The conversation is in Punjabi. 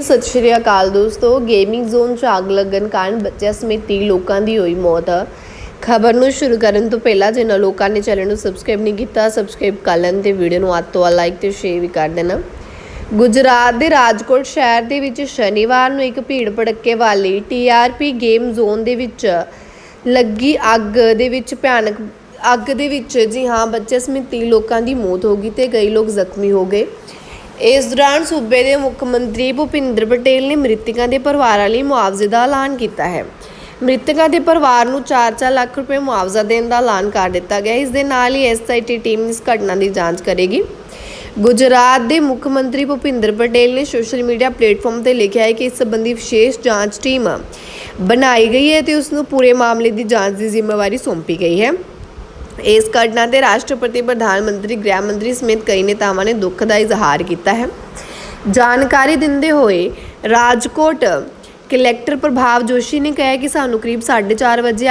ਸਤਿ ਸ਼੍ਰੀ ਅਕਾਲ ਦੋਸਤੋ ਗੇਮਿੰਗ ਜ਼ੋਨ 'ਚ ਅੱਗ ਲੱਗਣ ਕਾਰਨ ਬੱਚਿਆਂ ਸਮੇਤ 30 ਲੋਕਾਂ ਦੀ ਹੋਈ ਮੌਤ। ਖਬਰ ਨੂੰ ਸ਼ੁਰੂ ਕਰਨ ਤੋਂ ਪਹਿਲਾਂ ਜਿਨ੍ਹਾਂ ਲੋਕਾਂ ਨੇ ਚੈਨਲ ਨੂੰ ਸਬਸਕ੍ਰਾਈਬ ਨਹੀਂ ਕੀਤਾ ਸਬਸਕ੍ਰਾਈਬ ਕਰ ਲੈਣ ਤੇ ਵੀਡੀਓ ਨੂੰ ਅੱਧ ਤੋਂ ਵੱਧ ਲਾਈਕ ਤੇ ਸ਼ੇਅਰ ਵੀ ਕਰ ਦੇਣਾ। ਗੁਜਰਾਤ ਦੇ ਰਾਜਕੋਟ ਸ਼ਹਿਰ ਦੇ ਵਿੱਚ ਸ਼ਨੀਵਾਰ ਨੂੰ ਇੱਕ ਭੀੜ ਭੜੱਕੇ ਵਾਲੀ ਟੀਆਰਪੀ ਗੇਮ ਜ਼ੋਨ ਦੇ ਵਿੱਚ ਲੱਗੀ ਅੱਗ ਦੇ ਵਿੱਚ ਭਿਆਨਕ ਅੱਗ ਦੇ ਵਿੱਚ, ਜੀ ਹਾਂ ਬੱਚੇ ਸਮੇਤ 30 ਲੋਕਾਂ ਦੀ ਮੌਤ ਹੋ ਗਈ ਤੇ ਕਈ ਲੋਕ ਜ਼ਖਮੀ ਹੋ ਗਏ। ਇਸ ਦੌਰਾਨ ਸੂਬੇ ਦੇ ਮੁੱਖ ਮੰਤਰੀ ਭੁਪਿੰਦਰ ਪਟੇਲ ਨੇ ਮ੍ਰਿਤਕਾਂ ਦੇ ਪਰਿਵਾਰਾਂ ਲਈ ਮੁਆਵਜ਼ੇ ਦਾ ਐਲਾਨ ਕੀਤਾ ਹੈ। ਮ੍ਰਿਤਕਾਂ ਦੇ ਪਰਿਵਾਰ ਨੂੰ 4-4 ਲੱਖ ਰੁਪਏ ਮੁਆਵਜ਼ਾ ਦੇਣ ਦਾ ਐਲਾਨ ਕਰ ਦਿੱਤਾ ਗਿਆ। ਇਸ ਦੇ ਨਾਲ ਹੀ ਐਸਆਈਟੀ ਟੀਮ ਇਸ ਘਟਨਾ ਦੀ ਜਾਂਚ ਕਰੇਗੀ। ਗੁਜਰਾਤ ਦੇ ਮੁੱਖ ਮੰਤਰੀ ਭੁਪਿੰਦਰ ਪਟੇਲ ਨੇ ਸੋਸ਼ਲ ਮੀਡੀਆ ਪਲੇਟਫਾਰਮ ਤੇ ਲਿਖਿਆ ਹੈ ਕਿ ਇਸ ਸੰਬੰਧੀ ਵਿਸ਼ੇਸ਼ ਜਾਂਚ ਟੀਮ ਬਣਾਈ ਗਈ ਹੈ ਤੇ ਉਸ ਨੂੰ ਪੂਰੇ ਮਾਮਲੇ ਦੀ ਜਾਂਚ ਦੀ ਜ਼ਿੰਮੇਵਾਰੀ ਸੌਂਪੀ ਗਈ ਹੈ। ਇਸ ਘਟਨਾ ਤੇ ਰਾਸ਼ਟਰਪਤੀ, ਪ੍ਰਧਾਨ ਮੰਤਰੀ, ਗ੍ਰਹਿ ਮੰਤਰੀ ਸਮੇਤ ਕਈ ਨੇਤਾਵਾਂ ਨੇ ਦੁੱਖ ਦਾ ਇਜ਼ਹਾਰ ਕੀਤਾ ਹੈ। ਜਾਣਕਾਰੀ ਦਿੰਦੇ ਹੋਏ ਰਾਜਕੋਟ ਕਲੈਕਟਰ ਪ੍ਰਭਾਵ ਜੋਸ਼ੀ ਨੇ ਕਿਹਾ ਕਿ ਸਾਨੂੰ ਕਰੀਬ 4:30 ਵਜੇ